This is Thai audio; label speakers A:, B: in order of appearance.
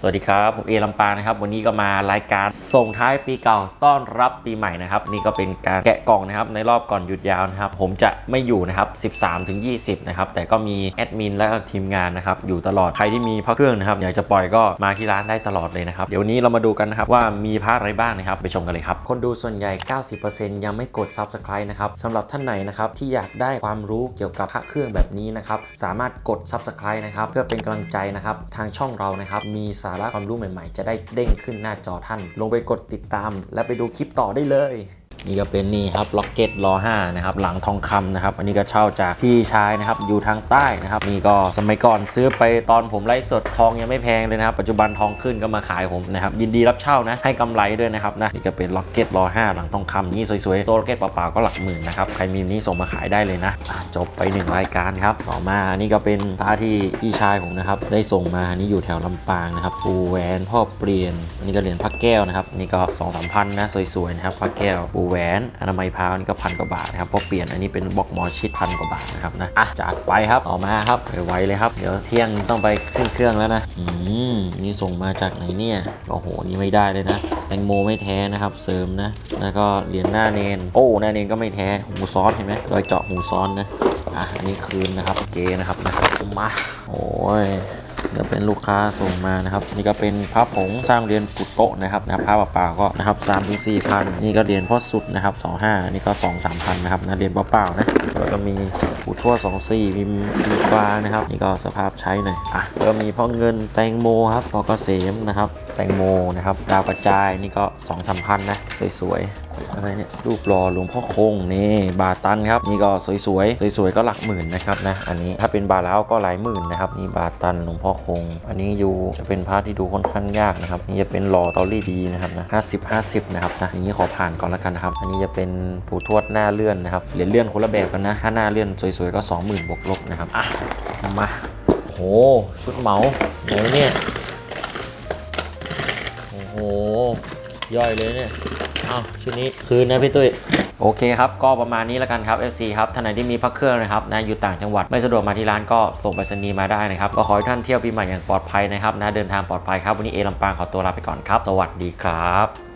A: สวัสดีครับผมเอลำปางนะครับวันนี้ก็มารายการส่งท้ายปีเก่าต้อนรับปีใหม่นะครับนี่ก็เป็นการแกะกล่องนะครับในรอบก่อนหยุดยาวนะครับผมจะไม่อยู่นะครับ 13ถึง20 นะครับแต่ก็มีแอดมินและทีมงานนะครับอยู่ตลอดใครที่มีพระเครื่องนะครับอยากจะปล่อยก็มาที่ร้านได้ตลอดเลยนะครับเดี๋ยวนี้เรามาดูกันนะครับว่ามีพระอะไรบ้างนะครับไปชมกันเลยครับคนดูส่วนใหญ่ 90%ยังไม่กด Subscribe นะครับสำหรับท่านไหนนะครับที่อยากได้ความรู้เกี่ยวกับพระเครื่องแบบนี้นะครับสามารถกด Subscribe นะครับเพื่อเป็นกำลังใจนะครับทางช่องเรานะครับมีาระความรู้ใหม่ๆ จะได้เด้งขึ้นหน้าจอท่าน ลงไปกดติดตาม และไปดูคลิปต่อได้เลย นี่ก็เป็นนี่ครับล็อกเก็ตรอ5นะครับหลังทองคำนะครับอันนี้ก็เช่าจากพี่ชายนะครับอยู่ทางใต้นะครับนี่ก็สมัยก่อนซื้อไปตอนผมไลฟ์สดทองยังไม่แพงเลยนะครับปัจจุบันทองขึ้นก็มาขายผมนะครับยินดีรับเช่านะให้กำไรด้วยนะครับนะนี่ก็เป็นล็อกเก็ตรอ5หลังทองคำนี่สวยๆตัวล็อกเก็ตเปล่าๆก็หลักหมื่นนะครับใครมีนี่ส่งมาขายได้เลยนะจบไปหนึ่งรายการครับต่อมาอันนี่ก็เป็นพระที่พี่ชายผมนะครับได้ส่งมาอันนี่อยู่แถวลำปางนะครับปูแหวนพ่อเปลี่ยนอันนี้ก็เหรียญพระแก้วนะครับนี่ก็2 3 0 0พันนะสวยๆนะครับพระแก้วปูแหวนอนามัยพาวนี่ก็พันกว่าบาทนะครับเพราะเปลี่ยนอันนี้เป็นบล็อกหมอชิดพันกว่าบาทนะครับนะอะจัดไปครับต่อมาครับไวๆเลยครับ เดี๋ยวเที่ยงต้องไปขึ้นเครื่องแล้วนะอืมนี่ส่งมาจากไหนเนี่ยโอ้โหนี่ไม่ได้เลยนะแตงโมไม่แท้นะครับเสริมนะ แล้วก็เหรียญหน้าเนนโอ้หน้าเนนก็ไม่แท้หูซ้อนเห็นไหมรอยเจาะหูซ้อนนะอะอันนี้คืนนะครับเจนะครับนะมาโอ้ย เดี๋ยวเป็นลูกค้าส่งมานะครับ นี่ก็เป็นพระผงสร้างเหรียญกุดโตะนะครับนะครับพระเปล่าๆก็นะครับสามถึงสี่พันนี่ก็เหรียญพ่อสุดนะครับสองห้านี่ก็สองสามพันนะครับนะเหรียญเปล่าๆนะแล้วก็มีปูทั่วสองสี่มีมีปลานะครับ นี่ก็สภาพใช้หน่อยอะก็มีพ่อเงินแตงโมครับพ่อเกษมนะครับ แตงโมนะครับ ดาวกระจายนี่ก็สองสามพันนะสวยๆ อะไรเนี่ยรูปหล่อหลวงพ่อคงนี่บาตันครับนี่ก็สวยๆสวยๆก็หลักหมื่นนะครับนะอันนี้ถ้าเป็นบาแล้วก็หลายหมื่นนะครับนี่บาตันหลวงพ่อคง อันนี้อยู่จะเป็นพระที่ดูค่อนข้างยากนะครับนี่จะเป็นหล่อตอรี่ดีนะครับนะห้าสิบห้าสิบนะครับนะอย่างนี้ขอผ่านก่อนแล้วกันนะครับอันนี้จะเป็นปู่ทวดหน้าเลื่อนนะครับเหรียญเลื่อนคนละแบบกันนะถ้าหน้าเลื่อนสวยๆก็20,000บวกลบนะครับอะมาโอ้โหชุดเหมาไหนเนี่ยโอ้โหย่อยเลยเนี่ย อ้าชุดนี้คืนนะพี่ตุ้ยโอเคครับ ก็ประมาณนี้แล้วกันครับ FC ครับท่านไหนที่มีพักเครื่องนะครับนะอยู่ต่างจังหวัดไม่สะดวกมาที่ร้านก็ส่งไปรษณีย์มาได้นะครับ ก็ขอให้ท่านเที่ยวปีใหม่อย่างปลอดภัยนะครับนะเดินทางปลอดภัยครับ วันนี้เอลำปางขอตัวลาไปก่อนครับ สวัสดีครับ